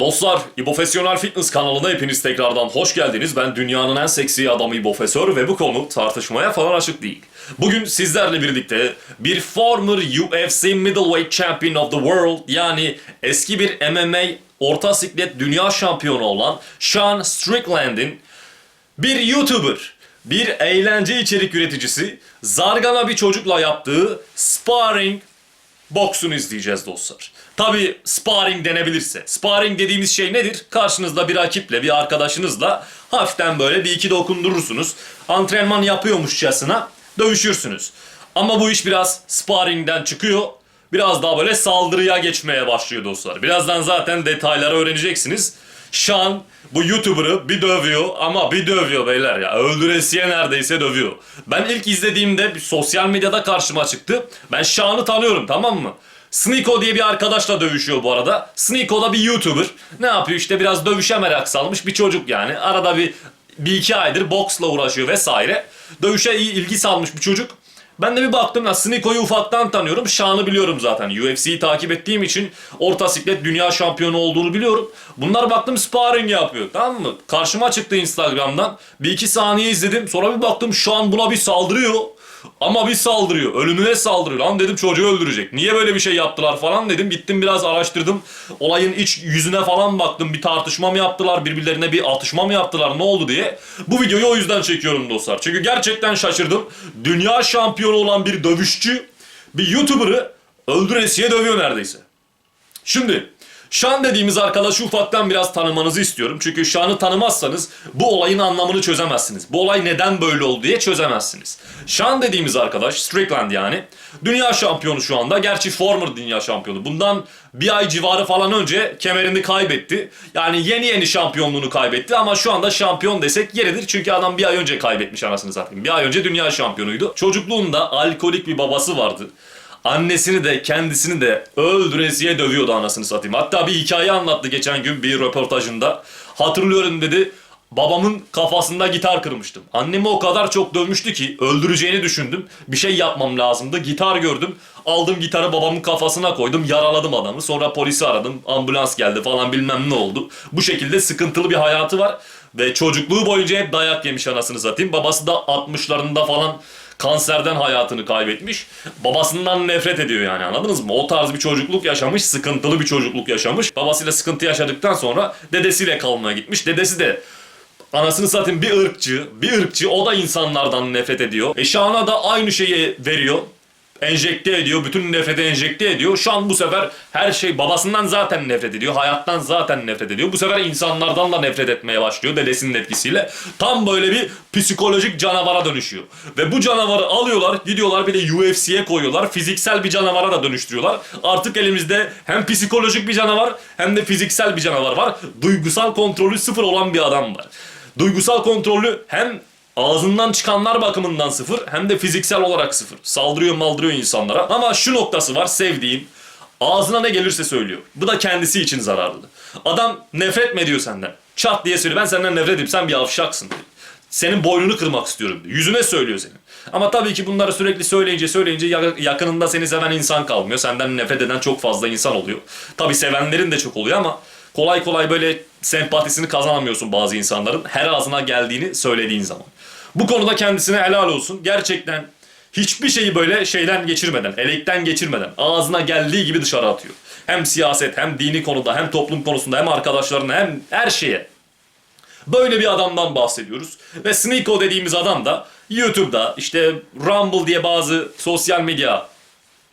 Dostlar, İbofesyonel Fitness kanalına hepiniz tekrardan hoş geldiniz. Ben dünyanın en seksi adamı İbofesör ve bu konu tartışmaya falan açık değil. Bugün sizlerle birlikte bir former UFC Middleweight Champion of the World yani eski bir MMA orta siklet dünya şampiyonu olan Sean Strickland'in bir YouTuber, bir eğlence içerik üreticisi, zargana bir çocukla yaptığı sparring boksunu izleyeceğiz dostlar. Tabi sparring denebilirse. Sparring dediğimiz şey nedir? Karşınızda bir rakiple, bir arkadaşınızla hafiften böyle bir iki dokundurursunuz. Antrenman yapıyormuşçasına dövüşürsünüz. Ama bu iş biraz sparringden çıkıyor. Biraz daha böyle saldırıya geçmeye başlıyor dostlar. Birazdan zaten detayları öğreneceksiniz. Şan bu YouTuber'ı bir dövüyor ama bir dövüyor beyler ya. Öldüresiye neredeyse dövüyor. Ben ilk izlediğimde bir sosyal medyada karşıma çıktı. Ben Şan'ı tanıyorum tamam mı? Sniko diye bir arkadaşla dövüşüyor bu arada. Sniko da bir YouTuber. Ne yapıyor işte biraz dövüşe merak salmış bir çocuk yani. Arada bir, bir iki aydır boksla uğraşıyor vesaire. Dövüşe ilgi salmış bir çocuk. Ben de bir baktım ya Sniko'yu ufaktan tanıyorum. Şan'ı biliyorum zaten. UFC'yi takip ettiğim için orta siklet dünya şampiyonu olduğunu biliyorum. Bunlar baktım sparring yapıyor tamam mı? Karşıma çıktı Instagram'dan. Bir iki saniye izledim. Sonra bir baktım şu an buna bir saldırıyor. Ama bir saldırıyor. Ölümüne saldırıyor. Lan dedim çocuğu öldürecek. Niye böyle bir şey yaptılar falan dedim. Gittim biraz araştırdım. Olayın iç yüzüne falan baktım. Bir tartışma mı yaptılar? Birbirlerine bir atışma mı yaptılar? Ne oldu diye. Bu videoyu o yüzden çekiyorum dostlar. Çünkü gerçekten şaşırdım. Dünya şampiyonu olan bir dövüşçü bir YouTuber'ı öldüresiye dövüyor neredeyse. Şimdi Şan dediğimiz arkadaşı ufaktan biraz tanımanızı istiyorum. Çünkü Şan'ı tanımazsanız bu olayın anlamını çözemezsiniz. Bu olay neden böyle oldu diye çözemezsiniz. Şan dediğimiz arkadaş, Strickland yani, dünya şampiyonu şu anda. Gerçi former dünya şampiyonu. Bundan bir ay civarı falan önce kemerini kaybetti. Yani yeni yeni şampiyonluğunu kaybetti ama şu anda şampiyon desek yeridir. Çünkü adam bir ay önce kaybetmiş anasını satayım. Bir ay önce dünya şampiyonuydu. Çocukluğunda alkolik bir babası vardı. Annesini de kendisini de öldüresiye dövüyordu anasını satayım. Hatta bir hikaye anlattı geçen gün bir röportajında. Hatırlıyorum dedi. Babamın kafasında gitar kırmıştım. Annemi o kadar çok dövmüştü ki öldüreceğini düşündüm. Bir şey yapmam lazımdı. Gitar gördüm. Aldım gitarı babamın kafasına koydum. Yaraladım adamı. Sonra polisi aradım. Ambulans geldi falan bilmem ne oldu. Bu şekilde sıkıntılı bir hayatı var. Ve çocukluğu boyunca hep dayak yemiş anasını satayım. Babası da 60'larında falan kanserden hayatını kaybetmiş. Babasından nefret ediyor yani anladınız mı? O tarz bir çocukluk yaşamış, sıkıntılı bir çocukluk yaşamış. Babasıyla sıkıntı yaşadıktan sonra dedesiyle kalmaya gitmiş. Dedesi de anasını satayım bir ırkçı, bir ırkçı o da insanlardan nefret ediyor. E Şan'a da aynı şeyi veriyor. Enjekte ediyor, bütün nefreti enjekte ediyor. Şu an bu sefer her şey babasından zaten nefret ediyor, hayattan zaten nefret ediyor. Bu sefer insanlardan da nefret etmeye başlıyor dedesinin etkisiyle. Tam böyle bir psikolojik canavara dönüşüyor. Ve bu canavarı alıyorlar, gidiyorlar bir de UFC'ye koyuyorlar. Fiziksel bir canavara da dönüştürüyorlar. Artık elimizde hem psikolojik bir canavar hem de fiziksel bir canavar var. Duygusal kontrolü sıfır olan bir adam var. Duygusal kontrolü hem ağzından çıkanlar bakımından sıfır hem de fiziksel olarak sıfır. Saldırıyor maldırıyor insanlara. Ama şu noktası var sevdiğim. Ağzına ne gelirse söylüyor. Bu da kendisi için zararlı. Adam nefret mi ediyor senden? Çat diye söylüyor. Ben senden nefret ediyorum. Sen bir avşaksın. diyor. Senin boynunu kırmak istiyorum diyor. Yüzüne söylüyor senin. Ama tabii ki bunları sürekli söyleyince söyleyince ya- yakınında seni seven insan kalmıyor. Senden nefret eden çok fazla insan oluyor. Tabii sevenlerin de çok oluyor ama kolay kolay böyle sempatisini kazanamıyorsun bazı insanların. Her ağzına geldiğini söylediğin zaman. Bu konuda kendisine helal olsun. Gerçekten hiçbir şeyi böyle şeyden geçirmeden, elekten geçirmeden ağzına geldiği gibi dışarı atıyor. Hem siyaset, hem dini konuda, hem toplum konusunda, hem arkadaşlarına, hem her şeye. Böyle bir adamdan bahsediyoruz. Ve Sneako dediğimiz adam da YouTube'da, işte Rumble diye bazı sosyal medya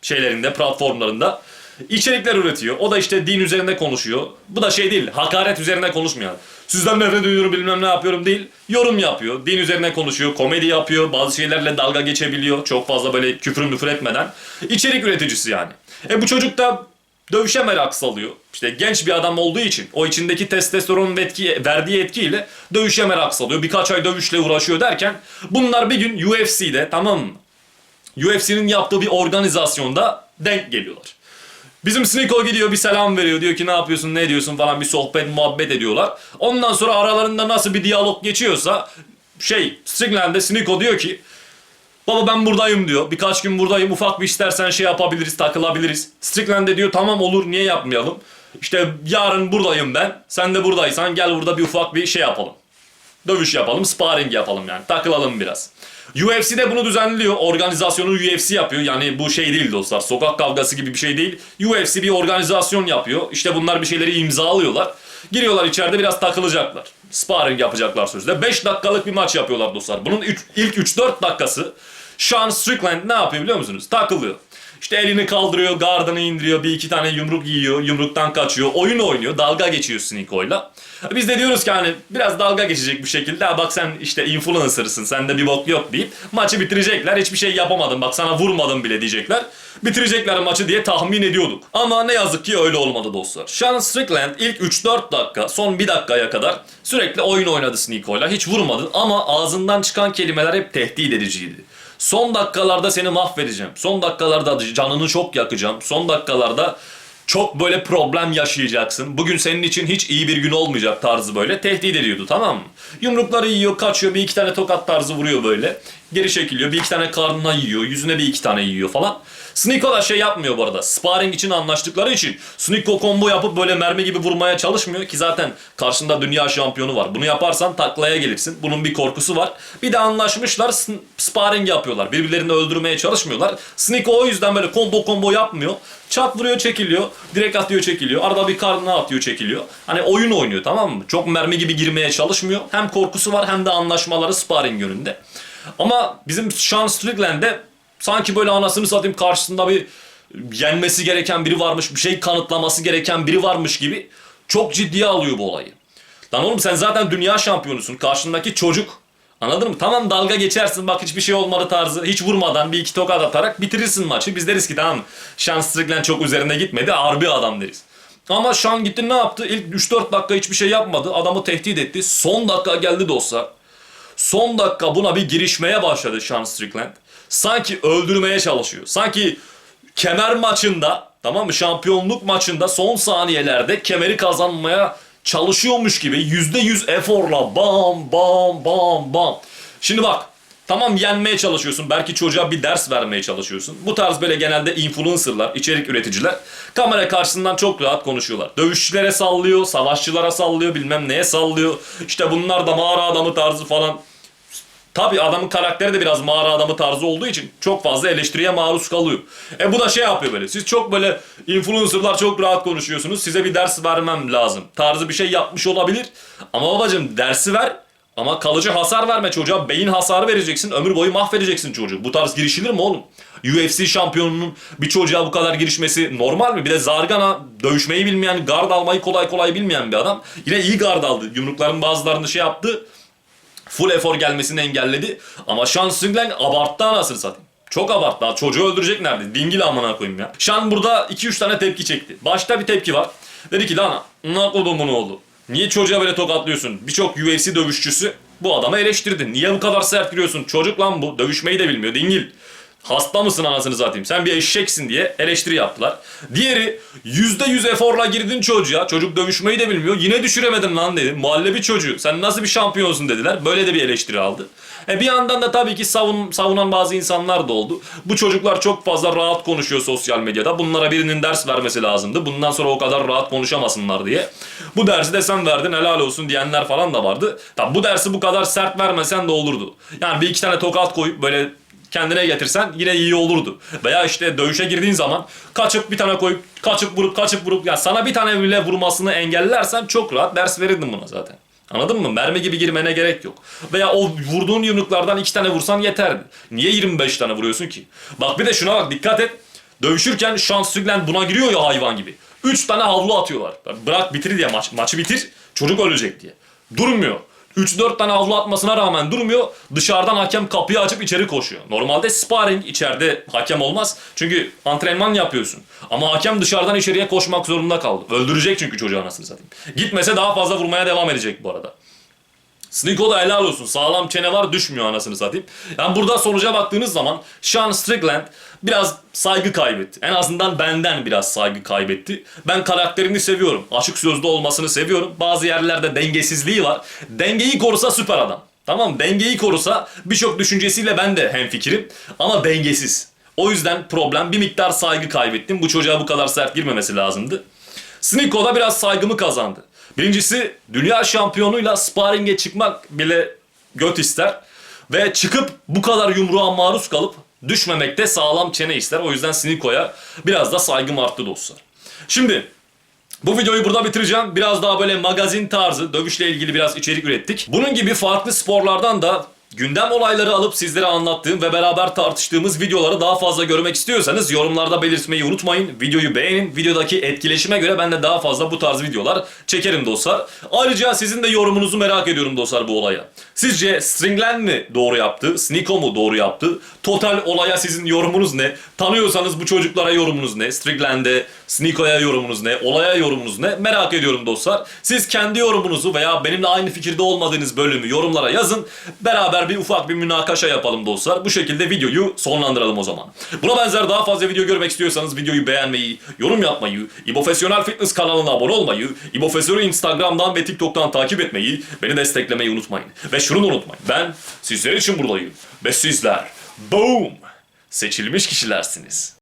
şeylerinde, platformlarında içerikler üretiyor. O da işte din üzerinde konuşuyor. Bu da şey değil, hakaret üzerine konuşmuyor. Sizden nefret ediyorum bilmem ne yapıyorum değil. Yorum yapıyor, din üzerine konuşuyor, komedi yapıyor, bazı şeylerle dalga geçebiliyor. Çok fazla böyle küfür müfür etmeden. İçerik üreticisi yani. E bu çocuk da dövüşe merak salıyor. İşte genç bir adam olduğu için o içindeki testosteronun etki, verdiği etkiyle dövüşe merak salıyor. Birkaç ay dövüşle uğraşıyor derken bunlar bir gün UFC'de tamam mı? UFC'nin yaptığı bir organizasyonda denk geliyorlar. Bizim Sniko gidiyor bir selam veriyor. Diyor ki ne yapıyorsun ne ediyorsun falan bir sohbet muhabbet ediyorlar. Ondan sonra aralarında nasıl bir diyalog geçiyorsa şey Strickland'de Sniko diyor ki Baba ben buradayım diyor. Birkaç gün buradayım. Ufak bir istersen şey yapabiliriz, takılabiliriz. Strickland de diyor tamam olur niye yapmayalım. İşte yarın buradayım ben. Sen de buradaysan gel burada bir ufak bir şey yapalım. Dövüş yapalım, sparring yapalım yani. Takılalım biraz. UFC de bunu düzenliyor. Organizasyonu UFC yapıyor. Yani bu şey değil dostlar. Sokak kavgası gibi bir şey değil. UFC bir organizasyon yapıyor. İşte bunlar bir şeyleri imzalıyorlar. Giriyorlar içeride biraz takılacaklar. Sparring yapacaklar sözde. 5 dakikalık bir maç yapıyorlar dostlar. Bunun üç- ilk 3-4 dakikası Sean Strickland ne yapıyor biliyor musunuz? Takılıyor. İşte elini kaldırıyor, gardını indiriyor, bir iki tane yumruk yiyor, yumruktan kaçıyor, oyun oynuyor, dalga geçiyor Sneako'yla. Biz de diyoruz ki hani biraz dalga geçecek bir şekilde, "Ha bak sen işte influencer'sın, sende bir bok yok deyip maçı bitirecekler, hiçbir şey yapamadın, bak sana vurmadım bile diyecekler. Bitirecekler maçı diye tahmin ediyorduk. Ama ne yazık ki öyle olmadı dostlar. Sean Strickland ilk 3-4 dakika, son 1 dakikaya kadar sürekli oyun oynadı Sneako'yla, hiç vurmadı ama ağzından çıkan kelimeler hep tehdit ediciydi. Son dakikalarda seni mahvedeceğim. Son dakikalarda canını çok yakacağım. Son dakikalarda çok böyle problem yaşayacaksın. Bugün senin için hiç iyi bir gün olmayacak tarzı böyle tehdit ediyordu tamam mı? Yumrukları yiyor, kaçıyor, bir iki tane tokat tarzı vuruyor böyle. Geri çekiliyor, bir iki tane karnına yiyor, yüzüne bir iki tane yiyor falan. Sneeko da şey yapmıyor bu arada. Sparring için anlaştıkları için Sneeko combo yapıp böyle mermi gibi vurmaya çalışmıyor ki zaten karşında dünya şampiyonu var. Bunu yaparsan taklaya gelirsin. Bunun bir korkusu var. Bir de anlaşmışlar sparring yapıyorlar. Birbirlerini öldürmeye çalışmıyorlar. Sneeko o yüzden böyle combo combo yapmıyor. Çat vuruyor çekiliyor. Direkt atıyor çekiliyor. Arada bir karnına atıyor çekiliyor. Hani oyun oynuyor tamam mı? Çok mermi gibi girmeye çalışmıyor. Hem korkusu var hem de anlaşmaları sparring yönünde. Ama bizim Sean Strickland'de sanki böyle anasını satayım karşısında bir yenmesi gereken biri varmış, bir şey kanıtlaması gereken biri varmış gibi çok ciddiye alıyor bu olayı. Lan oğlum sen zaten dünya şampiyonusun. Karşındaki çocuk. Anladın mı? Tamam dalga geçersin bak hiçbir şey olmadı tarzı. Hiç vurmadan bir iki tokat atarak bitirirsin maçı. Biz deriz ki tamam Sean Strickland çok üzerine gitmedi. Bir adam deriz. Ama Sean gitti ne yaptı? İlk 3-4 dakika hiçbir şey yapmadı. Adamı tehdit etti. Son dakika geldi dostlar. Son dakika buna bir girişmeye başladı Sean Strickland. Sanki öldürmeye çalışıyor. Sanki kemer maçında tamam mı şampiyonluk maçında son saniyelerde kemeri kazanmaya çalışıyormuş gibi yüzde yüz eforla bam bam bam bam. Şimdi bak tamam yenmeye çalışıyorsun belki çocuğa bir ders vermeye çalışıyorsun. Bu tarz böyle genelde influencerlar, içerik üreticiler kamera karşısından çok rahat konuşuyorlar. Dövüşçülere sallıyor, savaşçılara sallıyor, bilmem neye sallıyor. İşte bunlar da mağara adamı tarzı falan. Tabii adamın karakteri de biraz mağara adamı tarzı olduğu için çok fazla eleştiriye maruz kalıyor. E bu da şey yapıyor böyle. Siz çok böyle influencerlar çok rahat konuşuyorsunuz. Size bir ders vermem lazım. Tarzı bir şey yapmış olabilir. Ama babacım dersi ver. Ama kalıcı hasar verme çocuğa. Beyin hasarı vereceksin. Ömür boyu mahvedeceksin çocuğu. Bu tarz girişilir mi oğlum? UFC şampiyonunun bir çocuğa bu kadar girişmesi normal mi? Bir de Zargana dövüşmeyi bilmeyen, gard almayı kolay kolay bilmeyen bir adam. Yine iyi gard aldı. Yumrukların bazılarını şey yaptı full efor gelmesini engelledi. Ama Sean Strickland abarttı anasını satayım. Çok abarttı. Çocuğu öldürecek nerede? Dingil amına koyayım ya. Sean burada 2-3 tane tepki çekti. Başta bir tepki var. Dedi ki lan ne kodumun oğlu. Niye çocuğa böyle tokatlıyorsun? Birçok UFC dövüşçüsü bu adamı eleştirdi. Niye bu kadar sert giriyorsun? Çocuk lan bu. Dövüşmeyi de bilmiyor. Dingil. Hasta mısın anasını satayım? Sen bir eşeksin diye eleştiri yaptılar. Diğeri %100 eforla girdin çocuğa. Çocuk dövüşmeyi de bilmiyor. Yine düşüremedin lan dedi. Muhallebi çocuğu. Sen nasıl bir şampiyonsun dediler. Böyle de bir eleştiri aldı. E bir yandan da tabii ki savun, savunan bazı insanlar da oldu. Bu çocuklar çok fazla rahat konuşuyor sosyal medyada. Bunlara birinin ders vermesi lazımdı. Bundan sonra o kadar rahat konuşamasınlar diye. Bu dersi de sen verdin helal olsun diyenler falan da vardı. Tabii bu dersi bu kadar sert vermesen de olurdu. Yani bir iki tane tokat koyup böyle kendine getirsen yine iyi olurdu. Veya işte dövüşe girdiğin zaman kaçıp bir tane koyup kaçıp vurup kaçıp vurup ya sana bir tane bile vurmasını engellersen çok rahat ders verirdin buna zaten. Anladın mı? Mermi gibi girmene gerek yok. Veya o vurduğun yumruklardan iki tane vursan yeterdi. Niye 25 tane vuruyorsun ki? Bak bir de şuna bak dikkat et. Dövüşürken Strickland buna giriyor ya hayvan gibi. 3 tane havlu atıyorlar. Bırak bitir diye maç, maçı bitir. Çocuk ölecek diye. Durmuyor. 3-4 tane havlu atmasına rağmen durmuyor. Dışarıdan hakem kapıyı açıp içeri koşuyor. Normalde sparring içeride hakem olmaz. Çünkü antrenman yapıyorsun. Ama hakem dışarıdan içeriye koşmak zorunda kaldı. Öldürecek çünkü çocuğu anasını satayım. Gitmese daha fazla vurmaya devam edecek bu arada. Sneeko da helal olsun. Sağlam çene var düşmüyor anasını satayım. Yani burada sonuca baktığınız zaman Sean Strickland biraz saygı kaybetti. En azından benden biraz saygı kaybetti. Ben karakterini seviyorum. Açık sözlü olmasını seviyorum. Bazı yerlerde dengesizliği var. Dengeyi korusa süper adam. Tamam dengeyi korusa birçok düşüncesiyle ben de hemfikirim. Ama dengesiz. O yüzden problem bir miktar saygı kaybettim. Bu çocuğa bu kadar sert girmemesi lazımdı. Sniko da biraz saygımı kazandı. Birincisi dünya şampiyonuyla sparringe çıkmak bile göt ister. Ve çıkıp bu kadar yumruğa maruz kalıp düşmemek de sağlam çene ister. O yüzden Sniko'ya biraz da saygım arttı dostlar. Şimdi bu videoyu burada bitireceğim. Biraz daha böyle magazin tarzı, dövüşle ilgili biraz içerik ürettik. Bunun gibi farklı sporlardan da gündem olayları alıp sizlere anlattığım ve beraber tartıştığımız videoları daha fazla görmek istiyorsanız yorumlarda belirtmeyi unutmayın. Videoyu beğenin. Videodaki etkileşime göre ben de daha fazla bu tarz videolar çekerim dostlar. Ayrıca sizin de yorumunuzu merak ediyorum dostlar bu olaya. Sizce Stringlen mi doğru yaptı? Sniko mu doğru yaptı? Total olaya sizin yorumunuz ne? Tanıyorsanız bu çocuklara yorumunuz ne? Striglen'de Sniko'ya yorumunuz ne? Olaya yorumunuz ne? Merak ediyorum dostlar. Siz kendi yorumunuzu veya benimle aynı fikirde olmadığınız bölümü yorumlara yazın. Beraber bir ufak bir münakaşa yapalım dostlar. Bu şekilde videoyu sonlandıralım o zaman. Buna benzer daha fazla video görmek istiyorsanız videoyu beğenmeyi, yorum yapmayı, İbofesyonel Fitness kanalına abone olmayı, İbofesör'ü Instagram'dan ve TikTok'tan takip etmeyi, beni desteklemeyi unutmayın. Ve şunu unutmayın. Ben sizler için buradayım. Ve sizler, boom, seçilmiş kişilersiniz.